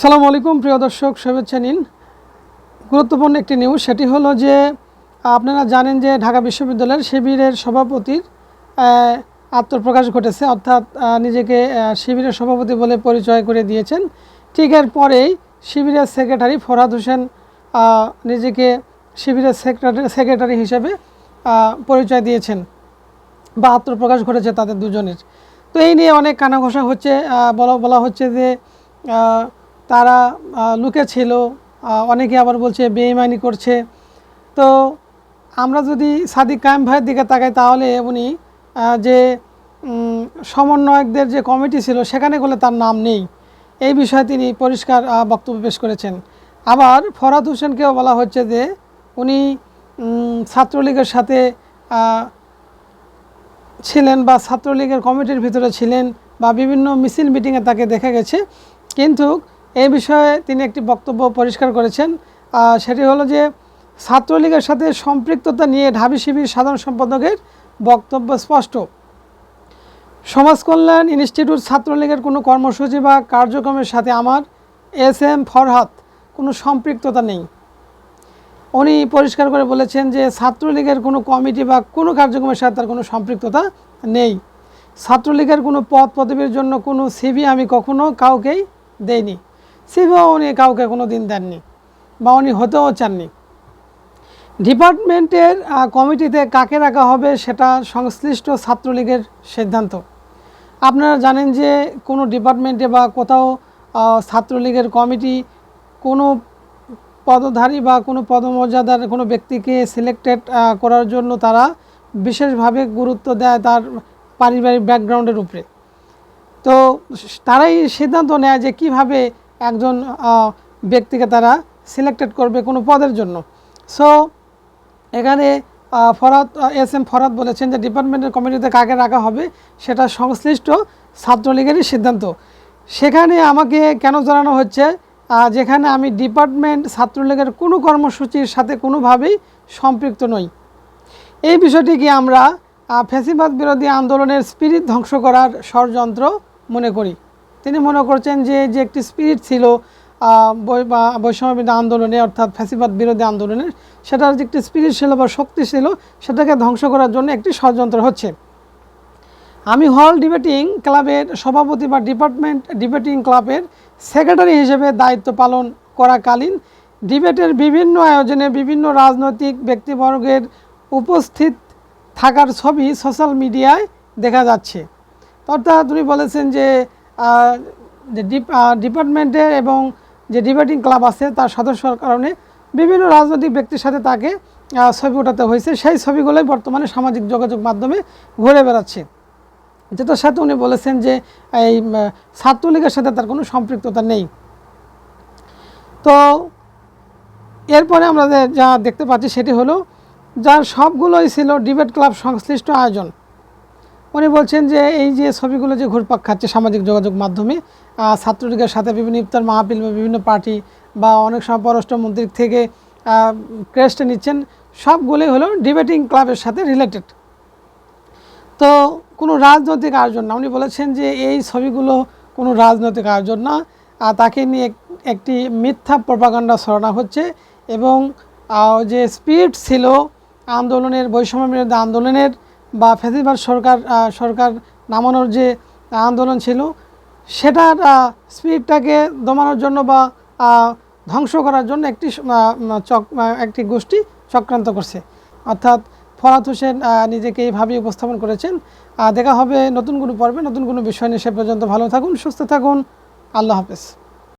সালাম আলাইকুম, প্রিয় দর্শক, শুভেচ্ছা নিন। গুরুত্বপূর্ণ একটি নিউজ সেটি হলো যে, আপনারা জানেন যে ঢাকা বিশ্ববিদ্যালয়ের শিবিরের সভাপতির আত্মপ্রকাশ ঘটেছে। অর্থাৎ নিজেকে শিবিরের সভাপতি বলে পরিচয় করে দিয়েছেন। ঠিক এর পরেই শিবিরের সেক্রেটারি ফরহাদ হোসেন নিজেকে শিবিরের সেক্রেটারি সেক্রেটারি হিসেবে পরিচয় দিয়েছেন বা আত্মপ্রকাশ ঘটেছে তাদের দুজনের। তো এই নিয়ে অনেক কানাঘোষা হচ্ছে। বলা বলা হচ্ছে যে তারা আহ, লুকে ছিল অনেকে আবার বলছে বেইমানি করছে। তো আমরা যদি সাদিক কায়েম ভাইয়ের দিকে তাকাই তাহলে উনি যে সমন্বয়কদের যে কমিটি ছিল সেখানে গেলে তার নাম নেই। এই বিষয়ে তিনি পরিষ্কার বক্তব্য পেশ করেছেন। আবার ফরাদ হোসেনকেও বলা হচ্ছে যে উনি ছাত্রলীগের সাথে ছিলেন বা ছাত্রলীগের কমিটির ভিতরে ছিলেন বা বিভিন্ন মিছিল মিটিংয়ে তাকে দেখা গেছে। কিন্তু এই বিষয়ে তিনি একটি বক্তব্য পরিষ্কার করেছেন। সেটি হলো যে, ছাত্রলীগের সাথে সম্পৃক্ততা নিয়ে ঢাবি শিবির সাধারণ সম্পাদকের বক্তব্য স্পষ্ট। সমাজ কল্যাণ ইনস্টিটিউট ছাত্রলীগের কোনো কর্মসূচি বা কার্যক্রমের সাথে আমার, এস এম ফরহাত কোনো সম্পৃক্ততা নেই। উনি পরিষ্কার করে বলেছেন যে, ছাত্রলীগের কোনো কমিটি বা কোনো কার্যক্রমের সাথে তার কোনো সম্পৃক্ততা নেই। ছাত্রলীগের কোনো পদ পদবীর জন্য কোনো সিভি আমি কখনো কাউকেই দেইনি। সিভিও উনি কাউকে কোনো দিন দেননি বা উনি হতেও চাননি। ডিপার্টমেন্টের কমিটিতে কাকে রাখা হবে সেটা সংশ্লিষ্ট ছাত্রলীগের সিদ্ধান্ত। আপনারা জানেন যে কোনো ডিপার্টমেন্টে বা কোথাও ছাত্রলীগের কমিটি কোনো পদধারী বা কোনো পদমর্যাদার কোনো ব্যক্তিকে সিলেক্টেড করার জন্য তারা বিশেষভাবে গুরুত্ব দেয় তার পারিবারিক ব্যাকগ্রাউন্ডের উপরে। তো তারাই সিদ্ধান্ত নেয় যে কীভাবে একজন ব্যক্তিকে তারা সিলেক্টেড করবে কোনো পদের জন্য। সো এখানে ফরাদ এস এম ফরাদ বলেছেন যে ডিপার্টমেন্টের কমিটিতে কাকে রাখা হবে সেটা সংশ্লিষ্ট ছাত্রলীগেরই সিদ্ধান্ত। সেখানে আমাকে কেন জানানো হচ্ছে? যেখানে আমি ডিপার্টমেন্ট ছাত্রলীগের কোনো কর্মসূচির সাথে কোনোভাবেই সম্পৃক্ত নই। এই বিষয়টিকে আমরা আহ, ফ্যাসিবাদ বিরোধী আন্দোলনের স্পিরিট ধ্বংস করার ষড়যন্ত্র মনে করি। তিনি মনে করছেন যে যে একটি স্পিরিট ছিল আহ, বৈ- বা বৈষম্যবিরোধী আন্দোলনে অর্থাৎ ফ্যাসিবাদ বিরোধী আন্দোলনের সেটার যে একটি স্পিরিট ছিল বা শক্তি ছিল সেটাকে ধ্বংস করার জন্য একটি ষড়যন্ত্র হচ্ছে। আমি হল ডিবেটিং ক্লাবের সভাপতি বা ডিপার্টমেন্ট ডিবেটিং ক্লাবের সেক্রেটারি হিসেবে দায়িত্ব পালন করাকালীন ডিবেটের বিভিন্ন আয়োজনে বিভিন্ন রাজনৈতিক ব্যক্তিবর্গের উপস্থিত থাকার ছবি সোশ্যাল মিডিয়ায় দেখা যাচ্ছে। অর্থাৎ উনি বলেছেন যে আহ, যে ডিপ- আহ, ডিপার্টমেন্টের এবং যে ডিবেটিং ক্লাব আছে তার সদস্যর কারণে বিভিন্ন রাজনৈতিক ব্যক্তির সাথে তাকে ছবি ওঠাতে হয়েছে। সেই ছবিগুলোই বর্তমানে সামাজিক যোগাযোগ মাধ্যমে ঘুরে বেড়াচ্ছে। যেটার সাথে উনি বলেছেন যে এই ছাত্রলীগের সাথে তার কোনো সম্পৃক্ততা নেই। তো এরপরে আমরা যে- দেখতে পাচ্ছি সেটি হলো যার সবগুলোই ছিল ডিবেট ক্লাব সংশ্লিষ্ট আয়োজন। বলছেন যে এই যে ছবিগুলো যে ঘুরপাক খাচ্ছে সামাজিক যোগাযোগ মাধ্যমে ছাত্রলীগের সাথে বিভিন্ন ইফতার মাহফিল বা বিভিন্ন পার্টি বা অনেক সময় পররাষ্ট্রমন্ত্রীর থেকে ক্রেস্টে নিচ্ছেন, সবগুলোই হলো ডিবেটিং ক্লাবের সাথে রিলেটেড তো কোনো রাজনৈতিক আয়োজন না। উনি বলেছেন যে এই ছবিগুলো কোনো রাজনৈতিক আয়োজন না তাকে নিয়ে একটি মিথ্যা প্রপাগান্ডা ছড়ানো হচ্ছে এবং যে স্পিড ছিল আন্দোলনের বৈষম্য বিরোধী আন্দোলনের বা ফেসিবাদ সরকার সরকার নামানোর যে আন্দোলন ছিল, সেটার স্পিরিটটাকে দমানোর জন্য বা ধ্বংস করার জন্য একটি চক একটি গোষ্ঠী চক্রান্ত করছে। অর্থাৎ ফরাত হোসেন নিজেকে এইভাবেই উপস্থাপন করেছেন। দেখা হবে নতুন কোনো পর্বে, নতুন কোনো বিষয় নিয়ে সে পর্যন্ত। ভালো থাকুন, সুস্থ থাকুন। আল্লাহ হাফেজ।